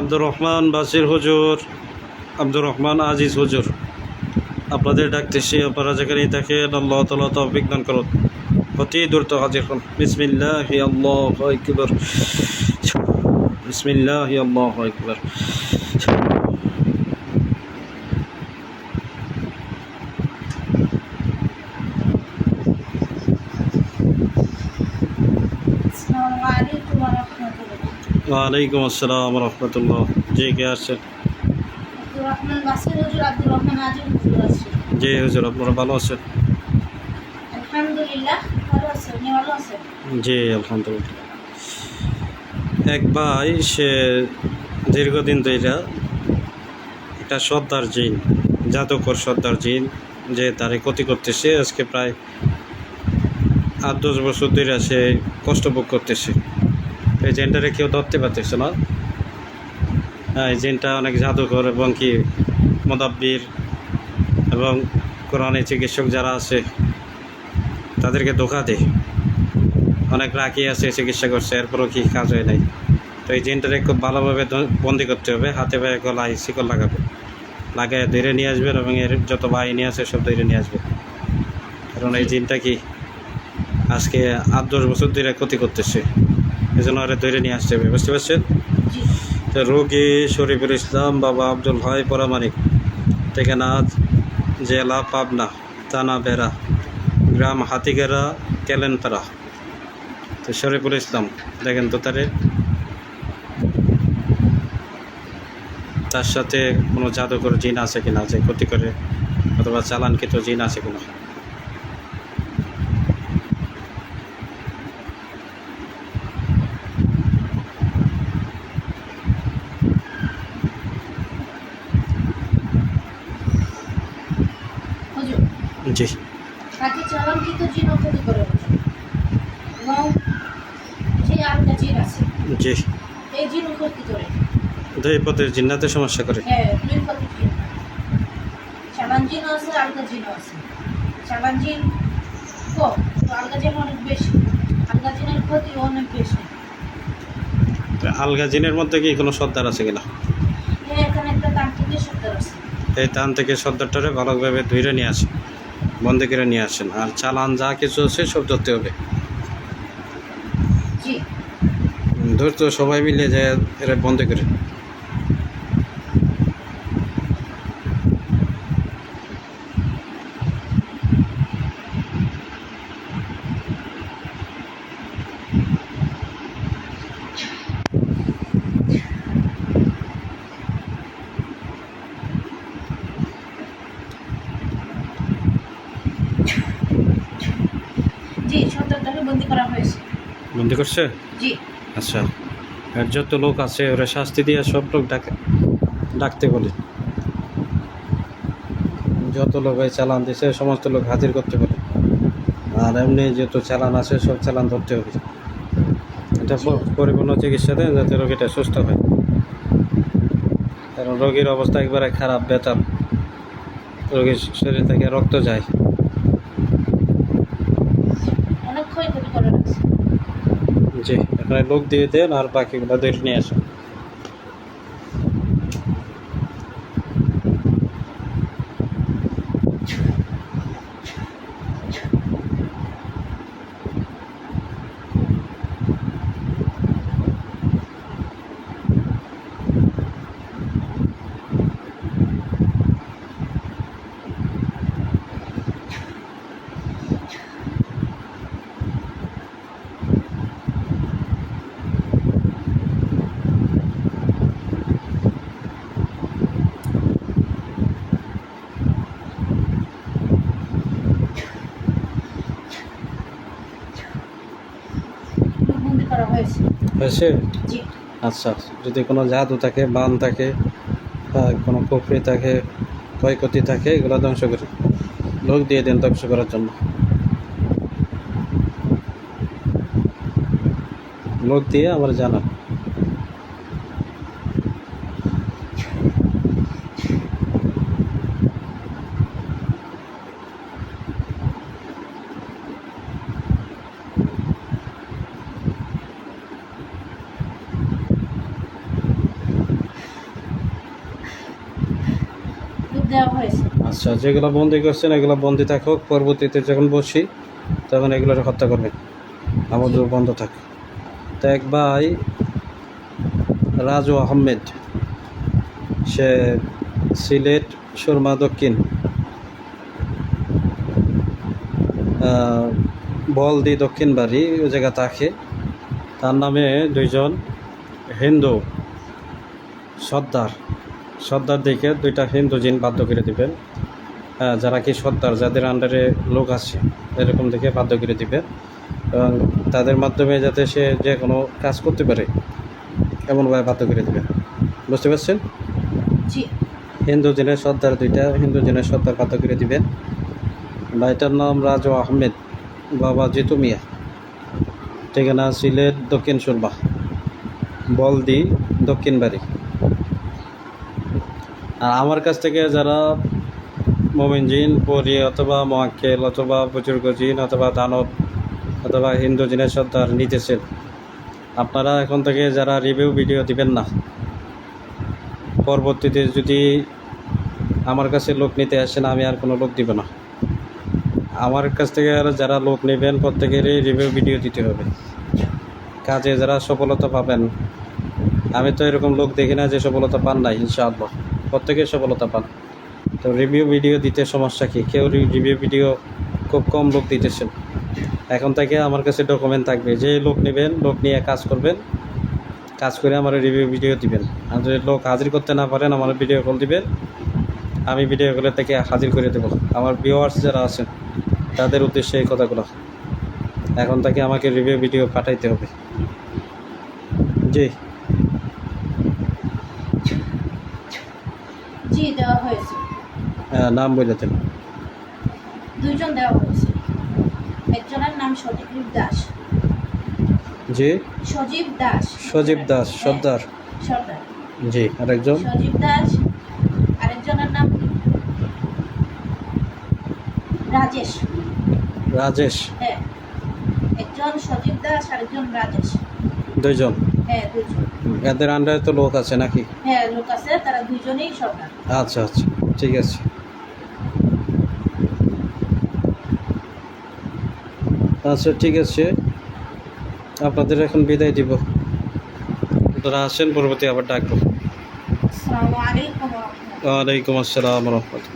আব্দুর রহমান বাসির হুজুর, আব্দুর রহমান আজিজ হুজুর। আপনাদের ডাকতেছি আপনারা যেখানে থাকেন, আল্লাহ তালা তৌফিক দান করুন। অতি দ্রুত হাজির হন। বিসমিল্লাহ আল্লাহ বিসমিল্লাহ আল্লাহ আসসালামু আলাইকুম ওয়া রাহমাতুল্লাহ। ওয়ালাইকুম আসসালাম রহমতুল্লাহ। জি কে আসছেন আব্দুর রহমান বাসির হুজুর আব্দুর রহমান আজিম হুজুর আছে। জি হুজুর আপনারা আছেন? ভালো আছেন? জি আলহামদুলিল্লাহ। এক ভাই সে দীর্ঘদিন ধরে একটা সর্দার জিন জাদুকর সর্দার জিন যে তারে ক্ষতি করতেছে আজকে প্রায় আট দশ বছর ধরে সে কষ্ট ভোগ করতেছে। এই জিনটারে কেউ ধরতে পারতেছে না। হ্যাঁ এই জিনটা অনেক জাদুকর এবং কি মদাব্বির এবং কোরআনে চিকিৎসক যারা আছে, তাদেরকে ধোকা দেয়। অনেক রাখি আছে, চিকিৎসা করছে, এরপরও কি কাজ হয় নাই। তো এই জিনটারে খুব ভালোভাবে বন্দি করতে হবে, হাতে পায়ে গলায় শিকল লাগাবে। লাগায় ধরে নিয়ে আসবেন এবং এর যত বাহিনী আছে সব ধরে নিয়ে আসবে কারণ এই জিনটা কি আজকে আট দশ বছর ধরে ক্ষতি করতেছে। এই জন্য আরে ধরে নিয়ে আসতে হবে বুঝতে পারছেন? তো রোগী শরীফুল ইসলাম বাবা আব্দুল ভাই পরামানিক ঠিকানা জেলা পাবনা থানা বেড়া গ্রাম হাতিগেরা কেলেনপাড়া তো শরীফুল ইসলাম দেখেন তো তারে। তার সাথে কোনো জাদুকর জিন আছে কিনা যে ক্ষতি করে অথবা চালান চালানকৃত জিন আছে কিনা হুজুর জি। তাকে চালাঙ্কিত জিন ক্ষতি করে এবং সেই আরেকটা জিন আছে। জি। এই জিন ক্ষতি করে দুই পদের জিন্নাতে সমস্যা করে। হ্যাঁ দুই পথের জিন। চালান জিনও আছে আলগা জিনও আছে। চালান জিন কম আলগা জিন অনেক বেশি। আলগা জিনের ক্ষতি অনেক বেশি। আলগা জিনের মধ্যে কি কোনো সর্দার আছে কিনা? হ্যাঁ এখানে একটা তান্ত্রিকের আছে। এই সর্দারটারে ভালোভাবে ধুইরে নিয়ে আসেন বন্ধ করে নিয়ে আসেন। আর চালান যা কিছু আছে সব ধরতে হবে। ধরতে সবাই মিলে যায় এরা বন্ধ করে জি সত্তরটাকে বন্দি করা হয়েছে বন্ধ করছে? জি। আচ্ছা আর যত লোক আছে ওরা শাস্তি দিয়ে সব লোক ডাকে ডাকতে বলে। যত লোক এই চালান দিছে সমস্ত লোক হাজির করতে বলে। আর এমনি যত চালান আছে সব চালান ধরতে হবে। এটা পরিপূর্ণ চিকিৎসা দেন যাতে রোগীটা সুস্থ হয়। কারণ রোগীর অবস্থা একবারে খারাপ বেতাল রোগীর শরীর থেকে রক্ত যায় অনেক ক্ষয়ক্ষতি করে রাখছে জি এখানে লোক দিয়ে দেন আর বাকিগুলো দেখে নিয়ে আসেন বন্দি করা হয়েছে। হয়েছে? আচ্ছা যদি কোনো জাদু থাকে বান থাকে বা কোনো কুফরি থাকে ক্ষয়ক্ষতি থাকে এগুলো ধ্বংস করে লোক দিয়ে দেন ধ্বংস করার জন্য। লোক দিয়ে আমার জানা। আচ্ছা যেগুলো বন্দি করছেন, এগুলো বন্দি থাকুক, পরবর্তীতে যখন বসি, তখন এগুলোর হত্যা করবেন। আমাদের বন্ধ থাক। তো এক ভাই, রাজু আহমেদ, সে সিলেট, সুরমা দক্ষিণ বলদি দক্ষিণ বাড়ি, ওই জায়গা থাকে। তার নামে দুইজন হিন্দু, সর্দার। সর্দার দিকে দুইটা হিন্দু জিন বাধ্য করে দিবেন। হ্যাঁ, যারা কি সর্দার যাদের আন্ডারে লোক আছে এরকম দেখে বাধ্য করে দিবেন। এবং তাদের মাধ্যমে যাতে সে যে কোনো কাজ করতে পারে এমনভাবে বাধ্য করে দেবে বুঝতে পারছেন? হিন্দু জিনের সর্দার দুইটা হিন্দু জিনের সর্দার বাধ্য করে দিবেন। ভাইটার নাম রাজু আহমেদ বাবা জিতু মিয়া। ঠিকানা সিলেট দক্ষিণ সুরবা বলদি দক্ষিণ বাড়ি আর আমার কাছ থেকে যারা মোমিন জিন, পরি অথবা মোয়াক্কেল অথবা বুজুর্গ জিন অথবা দানব অথবা হিন্দু জিনের সর্দার নিতেছেন আপনারা এখন থেকে যারা রিভিউ ভিডিও দিবেন না, পরবর্তীতে যদি আমার কাছে লোক নিতে আসেন আমি আর কোনো লোক দিব না। আমার কাছ থেকে আর যারা লোক নেবেন, প্রত্যেকেরই রিভিউ ভিডিও দিতে হবে। কাজে যারা সফলতা পাবেন, আমি তো এরকম লোক দেখি না যে সফলতা পান নাই, ইনশাআল্লাহ। প্রত্যেকে সফলতা পান। তো রিভিউ ভিডিও দিতে সমস্যা কি? কেউ রিভিউ ভিডিও খুব কম লোক দিতেছেন। এখন থেকে আমার কাছে ডকুমেন্ট থাকবে। যে লোক নেবেন, লোক নিয়ে কাজ করবেন, কাজ করে আমার রিভিউ ভিডিও দিবেন। আর যদি লোক হাজির করতে না পারেন, আমার ভিডিও কল দিবেন। আমি ভিডিও কলে থেকে হাজির করে দেবো। আমার ভিউয়ার্স যারা আছেন, তাদের উদ্দেশ্যে এই কথাগুলো। এখন থেকে আমাকে রিভিউ ভিডিও পাঠাইতে হবে। জি। জি দেওয়া হয়েছে। হ্যাঁ, নাম বলে দেন দুইজন দেওয়া হয়েছে। একজনের নাম সজীব দাস। জি? সজীব দাস। সজীব দাস হ্যাঁ, সর্দার। সর্দার। জি আরেকজন? সজীব দাস আরেকজনের নাম রাজেশ। রাজেশ। হ্যাঁ একজন সজীব দাস আরেকজন রাজেশ। দুইজন। হ্যাঁ দুজন। এদের আন্ডারে তো লোক আছে নাকি? হ্যাঁ লোক আছে তারা দুজনেই সর্দার আচ্ছা আচ্ছা ঠিক আছে। আচ্ছা ঠিক আছে। আপনাদের এখন বিদায় দিব। আপনারা আসেন পরবর্তী আবার ডাকবো। ওয়ালাইকুম আসসালাম রহমতুল্লাহ।